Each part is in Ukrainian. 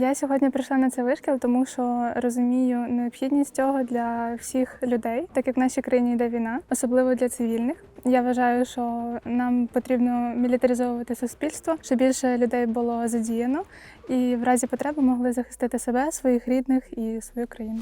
Я сьогодні прийшла на цей вишкіл, тому що розумію необхідність цього для всіх людей, так як в нашій країні йде війна, особливо для цивільних. Я вважаю, що нам потрібно мілітаризовувати суспільство, щоб більше людей було задіяно і в разі потреби могли захистити себе, своїх рідних і свою країну.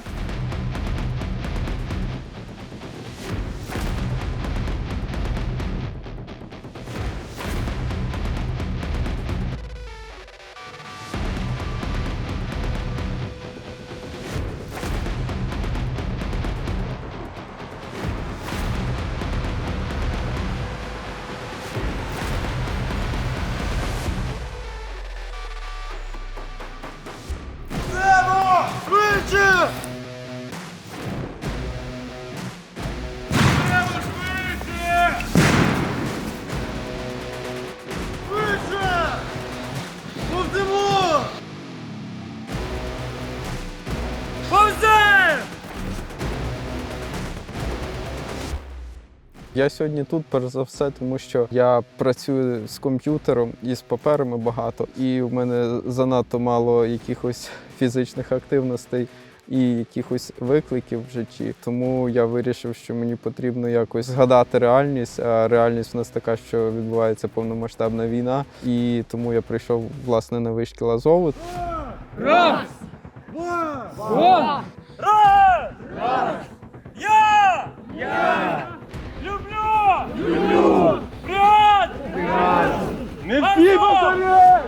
Я сьогодні тут, перш за все, тому що я працюю з комп'ютером і з паперами багато, і в мене занадто мало якихось фізичних активностей і якихось викликів в житті. Тому я вирішив, що мені потрібно якось згадати реальність. А реальність в нас така, що відбувається повномасштабна війна. І тому я прийшов власне на вишкіл Азову. Раз! Раз! Раз! Я! Я! Люблю! Люблю! Брат! Брат! Не всі повторяй!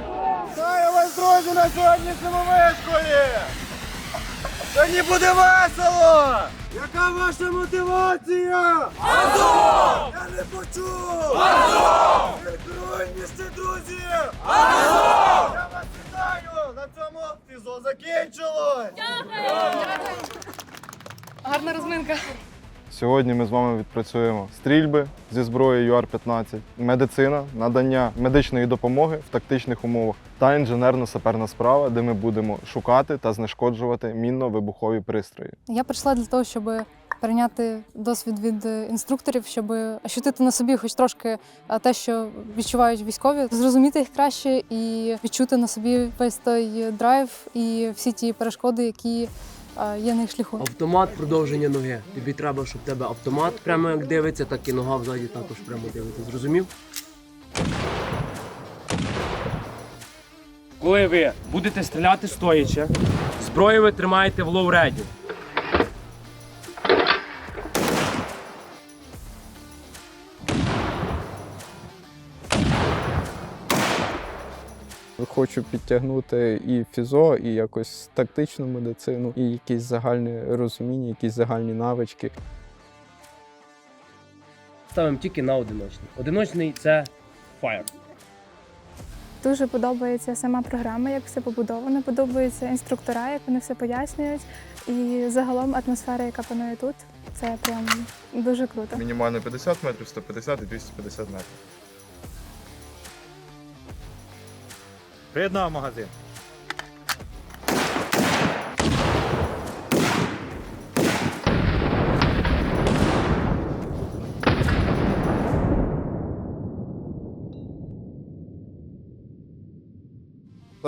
Вітаю вас, друзі, на сьогоднішньому вишколі! Сьогодні буде весело! Яка ваша мотивація? Азов! Я не почув! Азов! Відкройніше, друзі! Азов! Я вас вітаю! На цьому фізо закінчилось! Гарна розминка. Сьогодні ми з вами відпрацюємо стрільби зі зброєю UR-15, медицина, надання медичної допомоги в тактичних умовах та інженерно-саперна справа, де ми будемо шукати та знешкоджувати мінно-вибухові пристрої. Я прийшла для того, щоб перейняти досвід від е, інструкторів, щоб ощутити на собі хоч трошки е, те, що відчувають військові, зрозуміти їх краще і відчути на собі весь той драйв і всі ті перешкоди, які є на шляху. Автомат продовження ноги. Тобі треба, щоб тебе автомат прямо як дивиться, так і нога взаді також прямо дивиться. Зрозумів? Коли ви будете стріляти стоячи, зброю ви тримаєте в лоуреді. Хочу підтягнути і фізо, і якось тактичну медицину, і якісь загальне розуміння, якісь загальні навички. Ставимо тільки на одиночний. Одиночний це фаєр. Дуже подобається сама програма, як все побудовано. Подобаються інструктора, як вони все пояснюють. І загалом атмосфера, яка панує тут, це прям дуже круто. Мінімально 50 метрів, 150 і 250 метрів. Приєднав магазин.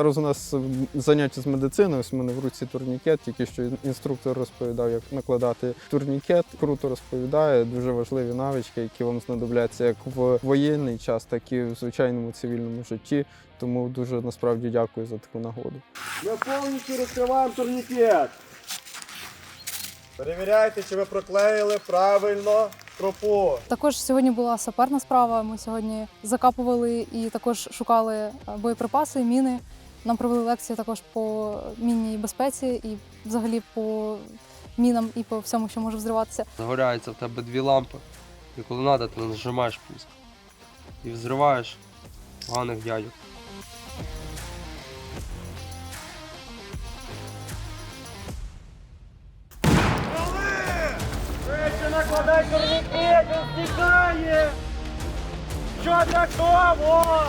Зараз у нас заняття з медицини. Ось у мене в руці турнікет. Тільки що інструктор розповідав, як накладати турнікет. Круто розповідає. Дуже важливі навички, які вам знадобляться як в воєнний час, так і в звичайному цивільному житті. Тому дуже насправді дякую за таку нагоду. Ми повністю розкриваємо турнікет. Перевіряйте, чи ви проклеїли правильно тропу. Також сьогодні була саперна справа. Ми сьогодні закапували і також шукали е, боєприпаси, міни. Нам провели лекцію також по мінній безпеці і взагалі по мінам і по всьому, що може взриватися. Загоряються в тебе дві лампи, і коли треба, ти нажимаєш пуск. І взриваєш поганих дядьок. Накладай турнікет, він стікає! Що для того?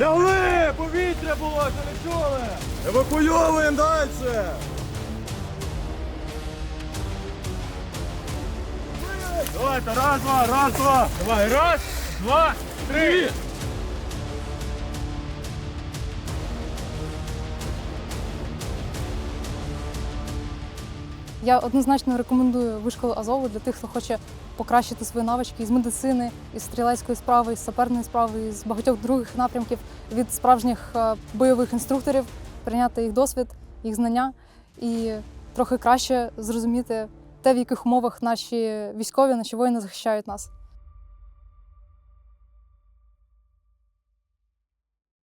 Лягли! Повітря було, це не! Евакуйовуємо далі! Давайте, раз, два, раз, два! Давай, раз, два, три! Я однозначно рекомендую вишколу Азову для тих, хто хоче покращити свої навички із медицини, із стрілецької справи, із саперної справи, із багатьох других напрямків від справжніх е, бойових інструкторів, прийняти їх досвід, їх знання і трохи краще зрозуміти те, в яких умовах наші військові, наші воїни захищають нас.